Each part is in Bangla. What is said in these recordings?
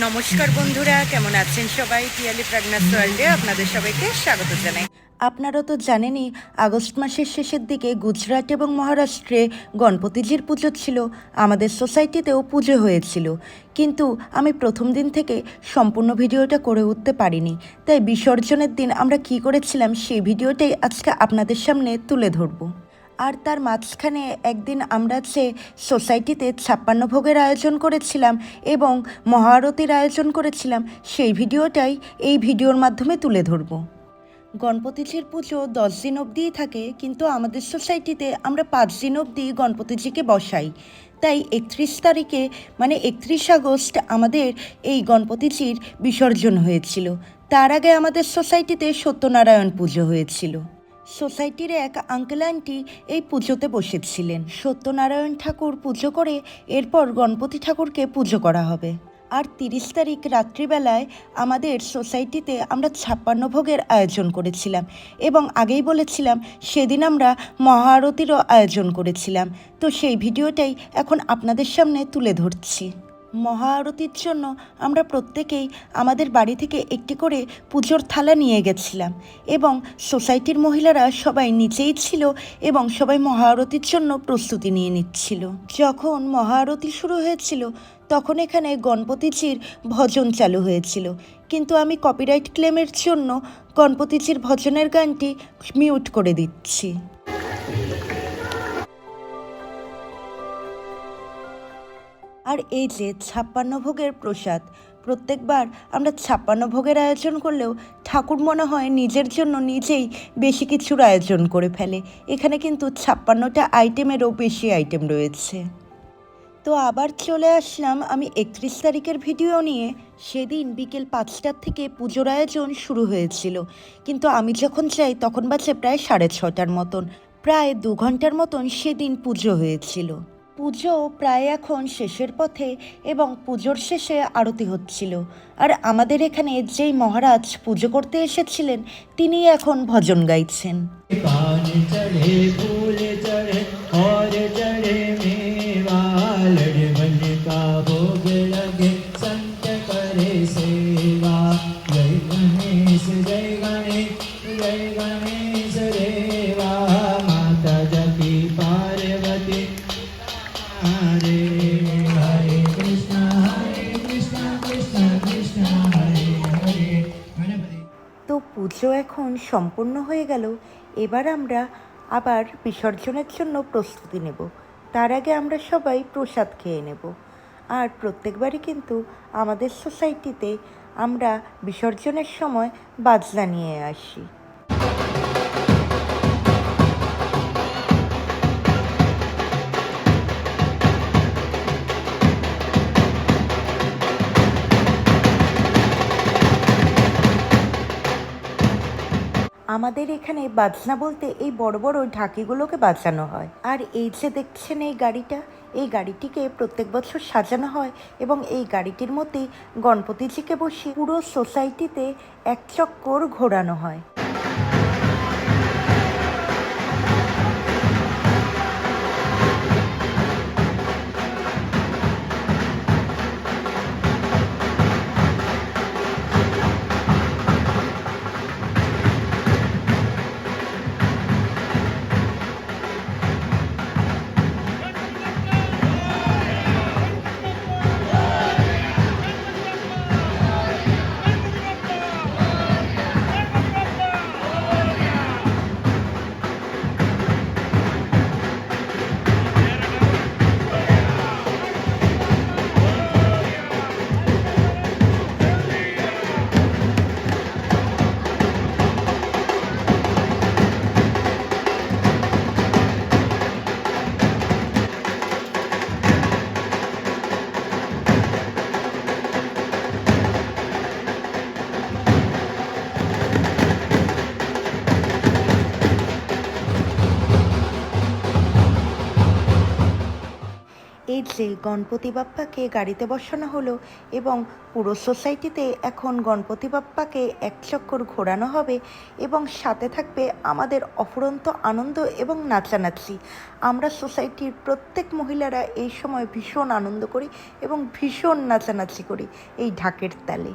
নমস্কার বন্ধুরা, কেমন আছেন সবাই? পিয়ালি প্রাগনাস ওয়ার্ল্ডে আপনাদের সবাইকে স্বাগত জানাই। আপনারা তো জানেনই, আগস্ট মাসের শেষের দিকে গুজরাট এবং মহারাষ্ট্রে গণপতিজির পুজো ছিল। আমাদের সোসাইটিতেও পুজো হয়েছিল। কিন্তু আমি প্রথম দিন থেকে সম্পূর্ণ ভিডিওটা করে উঠতে পারিনি। তাই বিসর্জনের দিন আমরা কি করেছিলাম, সেই ভিডিওটাই আজকে আপনাদের সামনে তুলে ধরবো। আর তার মাঝখানে একদিন আমরা যে সোসাইটিতে ছাপ্পান্ন ভোগের আয়োজন করেছিলাম এবং মহারতির আয়োজন করেছিলাম, সেই ভিডিওটাই এই ভিডিওর মাধ্যমে তুলে ধরব। গণপতিজির পুজো দশ দিন অবধিই থাকে, কিন্তু আমাদের সোসাইটিতে আমরা পাঁচ দিন অবধি গণপতিজিকে বসাই। তাই একত্রিশ তারিখে মানে একত্রিশ আগস্ট আমাদের এই গণপতিজির বিসর্জন হয়েছিল। তার আগে আমাদের সোসাইটিতে সত্যনারায়ণ পুজো হয়েছিল। সোসাইটির এক আঙ্কেল আন্টি এই পুজোতে বসেছিলেন। সত্যনারায়ণ ঠাকুর পুজো করে এরপর গণপতি ঠাকুরকে পুজো করা হবে। আর তিরিশ তারিখ রাত্রিবেলায় আমাদের সোসাইটিতে আমরা ছাপ্পান্ন ভোগের আয়োজন করেছিলাম এবং আগেই বলেছিলাম সেদিন আমরা মহারতিরও আয়োজন করেছিলাম। তো সেই ভিডিওটাই এখন আপনাদের সামনে তুলে ধরছি। মহাআরতির জন্য আমরা প্রত্যেকেই আমাদের বাড়ি থেকে একটি করে পুজোর থালা নিয়ে গেছিলাম এবং সোসাইটির মহিলারা সবাই নিচেই ছিল এবং সবাই মহাআরতির জন্য প্রস্তুতি নিয়ে নিচ্ছিল। যখন মহাআরতি শুরু হয়েছিল, তখন এখানে গণপতিজির ভজন চালু হয়েছিল। কিন্তু আমি কপিরাইট ক্লেমের জন্য গণপতিজির ভজনের গানটি মিউট করে দিচ্ছি। আর এই যে ছাপ্পান্ন ভোগের প্রসাদ, প্রত্যেকবার আমরা ছাপ্পান্ন ভোগের আয়োজন করলেও ঠাকুর মনে হয় নিজের জন্য নিজেই বেশি কিছুর আয়োজন করে ফেলে। এখানে কিন্তু ছাপ্পান্নটা আইটেমেরও বেশি আইটেম রয়েছে। তো আবার চলে আসলাম আমি একত্রিশ তারিখের ভিডিও নিয়ে। সেদিন বিকেল পাঁচটার থেকে পুজোর আয়োজন শুরু হয়েছিল। কিন্তু আমি যখন যাই তখন বাজে প্রায় সাড়ে ছটার মতন, প্রায় দু ঘণ্টার মতন সেদিন পুজো হয়েছিল। পুজো প্রায় এখন শেষের পথে এবং পুজোর শেষে আরতি হচ্ছিল। আর আমাদের এখানে যেই মহারাজ পুজো করতে এসেছিলেন তিনি এখন ভজন গাইছেন। সম্পূর্ণ হয়ে গেল, এবার আমরা আবার বিসর্জনের জন্য প্রস্তুতি নেব। তার আগে আমরা সবাই প্রসাদ খেয়ে নেব। আর প্রত্যেকবারই কিন্তু আমাদের সোসাইটিতে আমরা বিসর্জনের সময় বাজনা নিয়ে আসি। আমাদের এখানে বাজনা বলতে এই বড় বড় ঢাকিগুলোকে বাজানো হয়। আর এই যে দেখছেন এই গাড়িটা, এই গাড়িটিকে প্রত্যেক বছর সাজানো হয় এবং এই গাড়িটির মধ্যেই গণপতিজিকে বসিয়ে পুরো সোসাইটিতে এক চক্কর ঘোরানো হয়। যে গণপতি বাপ্পাকে গাড়িতে বসানো হলো এবং পুরো সোসাইটিতে এখন গণপতি বাপ্পাকে এক চক্কর ঘোরানো হবে এবং সাথে থাকবে আমাদের অফুরন্ত আনন্দ এবং নাচানাচি। আমরা সোসাইটির প্রত্যেক মহিলারা এই সময় ভীষণ আনন্দ করি এবং ভীষণ নাচানাচি করি এই ঢাকের তালে।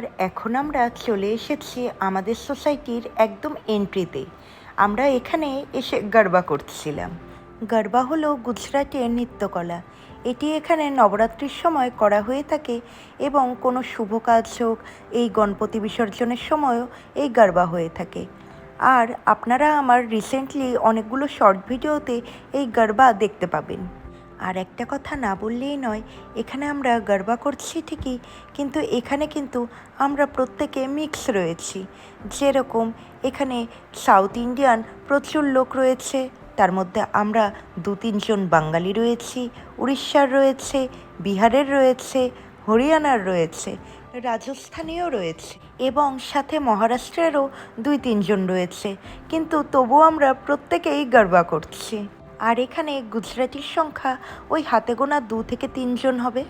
আর এখন আমরা চলে এসেছি আমাদের সোসাইটির একদম এন্ট্রিতে আমরা এখানে এসে গরবা করছিলাম। গরবা হলো গুজরাটের নৃত্যকলা। এটি এখানে নবরাত্রির সময় করা হয়ে থাকে এবং কোনো শুভ কাজ হোক, এই গণপতি বিসর্জনের সময়ও এই গরবা হয়ে থাকে। আর আপনারা আমার রিসেন্টলি অনেকগুলো শর্ট ভিডিওতে এই গরবা দেখতে পাবেন। আর একটা কথা না বললেই নয়, এখানে আমরা গরবা করছি ঠিকই, কিন্তু এখানে কিন্তু আমরা প্রত্যেকে মিক্স রয়েছি। যেরকম এখানে সাউথ ইন্ডিয়ান প্রচুর লোক রয়েছে, তার মধ্যে আমরা দু তিনজন বাঙালি রয়েছি, উড়িষ্যার রয়েছে, বিহারের রয়েছে, হরিয়ানার রয়েছে, রাজস্থানীয় রয়েছে এবং সাথে মহারাষ্ট্রেরও দুই তিনজন রয়েছে। কিন্তু তবু আমরা প্রত্যেকেই গর্বা করছি। আর এখানে গুজরাটির সংখ্যা ওই হাতে গোনা দু থেকে তিনজন হবে।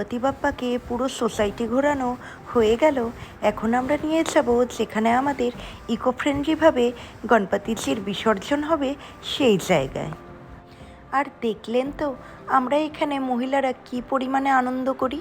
গণপতি বাপ্পাকে পুরো সোসাইটি ঘোরানো হয়ে গেল। এখন আমরা নিয়ে যাব যেখানে আমাদের ইকো ফ্রেন্ডলিভাবে গণপতিজির বিসর্জন হবে সেই জায়গায়। আর দেখলেন তো, আমরা এখানে মহিলারা কি পরিমাণে আনন্দ করি?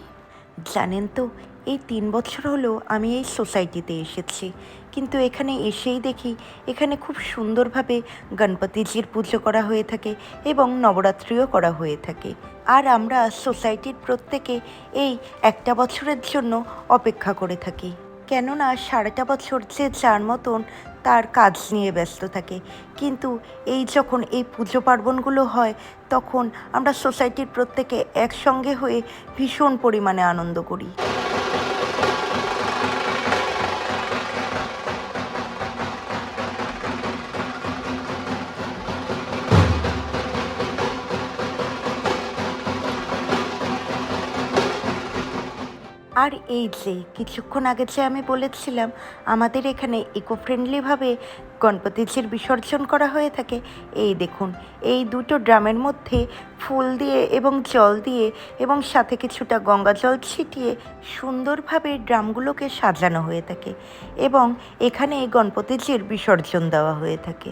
জানেন তো এই তিন বছর হলো আমি এই সোসাইটিতে এসেছি। কিন্তু এখানে এসেই দেখি এখানে খুব সুন্দরভাবে গণপতিজির পুজো করা হয়ে থাকে এবং নবরাত্রিও করা হয়ে থাকে। আর আমরা সোসাইটির প্রত্যেকে এই একটা বছরের জন্য অপেক্ষা করে থাকি। কেননা সারাটা বছর যে যার মতন তার কাজ নিয়ে ব্যস্ত থাকে। কিন্তু এই যখন এই পুজো পার্বণগুলো হয়, তখন আমরা সোসাইটির প্রত্যেকে একসঙ্গে হয়ে ভীষণ পরিমাণে আনন্দ করি। আর এই যে কিছুক্ষণ আগে যে আমি বলেছিলাম, আমাদের এখানে ইকো ফ্রেন্ডলিভাবে গণপতিজির বিসর্জন করা হয়ে থাকে, এই দেখুন, এই দুটো ড্রামের মধ্যে ফুল দিয়ে এবং জল দিয়ে এবং সাথে কিছুটা গঙ্গা জল ছিটিয়ে সুন্দরভাবে ড্রামগুলোকে সাজানো হয়ে থাকে এবং এখানে গণপতিজির বিসর্জন দেওয়া হয়ে থাকে।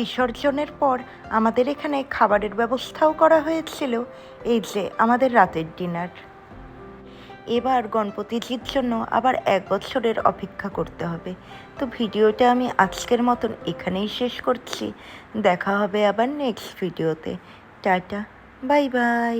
বিসর্জনের পর আমাদের এখানে খাবারের ব্যবস্থাও করা হয়েছিল, এই যে আমাদের রাতের ডিনার। এবার গণপতিজির জন্য আবার এক বছরের অপেক্ষা করতে হবে। তো ভিডিওটা আমি আজকের মতন এখানেই শেষ করছি। দেখা হবে আবার নেক্সট ভিডিওতে টাটা, বাই বাই।